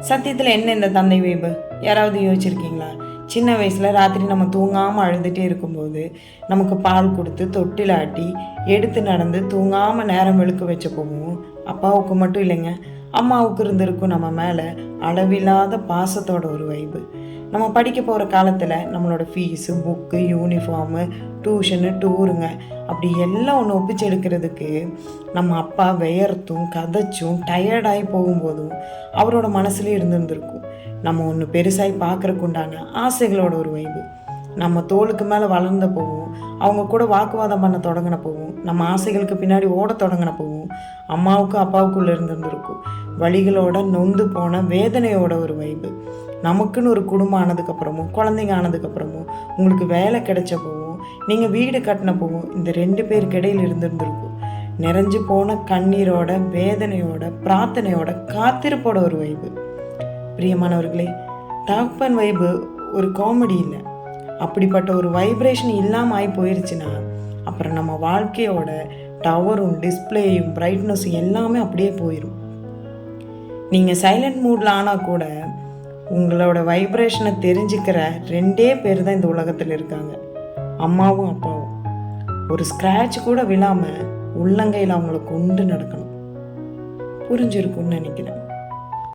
சத்தியத்தில் என்ன இந்த தந்தை வைப்பு யாராவது யோசிச்சிருக்கீங்களா? சின்ன வயசில் ராத்திரி நம்ம தூங்காமல் அழுதுகிட்டே இருக்கும்போது நமக்கு பால் கொடுத்து தொட்டிலாட்டி எடுத்து நடந்து தூங்காமல் நேரம் வெளுக்க வச்ச போகும் அப்பாவுக்கு மட்டும் இல்லைங்க அம்மாவுக்கு இருந்திருக்கும் நம்ம மேலே அளவில்லாத பாசத்தோட ஒரு வைப்பு நம்ம படிக்க போகிற காலத்தில் நம்மளோட ஃபீஸு புக்கு யூனிஃபார்மு டியூஷனு டூருங்க அப்படி எல்லாம் ஒன்று ஒப்பிச்சு எடுக்கிறதுக்கு நம்ம அப்பா வியர்த்தும் கதைச்சும் டயர்டாகி போகும்போதும் அவரோட மனசுலேயே இருந்திருந்திருக்கும். நம்ம ஒன்று பெருசாகி பார்க்கறக்கு உண்டான ஆசைகளோட ஒரு வைப்பு நம்ம தோளுக்கு மேலே வளர்ந்த போவோம் அவங்க கூட வாக்குவாதம் பண்ண தொடங்கின போவோம் நம்ம ஆசைகளுக்கு பின்னாடி ஓட தொடங்கின போவோம் அம்மாவுக்கும் அப்பாவுக்குள்ளே இருந்திருந்திருக்கும். வழிகளோட நொந்து போன வேதனையோட ஒரு வைபு. நமக்குன்னு ஒரு குடும்பம் ஆனதுக்கப்புறமும் குழந்தைங்க ஆனதுக்கப்புறமும் உங்களுக்கு வேலை கிடைச்சப்பவும் நீங்கள் வீடு கட்டினப்பவும் இந்த ரெண்டு பேருக்கு இடையில் இருந்திருந்திருக்கும். நிறைஞ்சு போன கண்ணீரோட வேதனையோட பிரார்த்தனையோட காத்திருப்போட ஒரு வைப்பு பிரியமானவர்களே தகப்பன் வைப்பு ஒரு காமெடி இல்லை. அப்படிப்பட்ட ஒரு வைப்ரேஷன் இல்லாமல் ஆகி போயிருச்சுன்னா அப்புறம் நம்ம வாழ்க்கையோட டவரும் டிஸ்பிளேயும் பிரைட்னஸும் எல்லாமே அப்படியே போயிடும் நீங்கள் சைலண்ட் மூடில் ஆனால் கூட உங்களோட வைப்ரேஷனை தெரிஞ்சுக்கிற ரெண்டே பேர் தான் இந்த உலகத்தில் இருக்காங்க. அம்மாவும் அப்பாவும். ஒரு ஸ்க்ராட்ச் கூட விழாமல் உள்ளங்கையில் அவங்கள கொண்டு நடக்கணும். புரிஞ்சிருக்கும்னு நினைக்கிறேன்.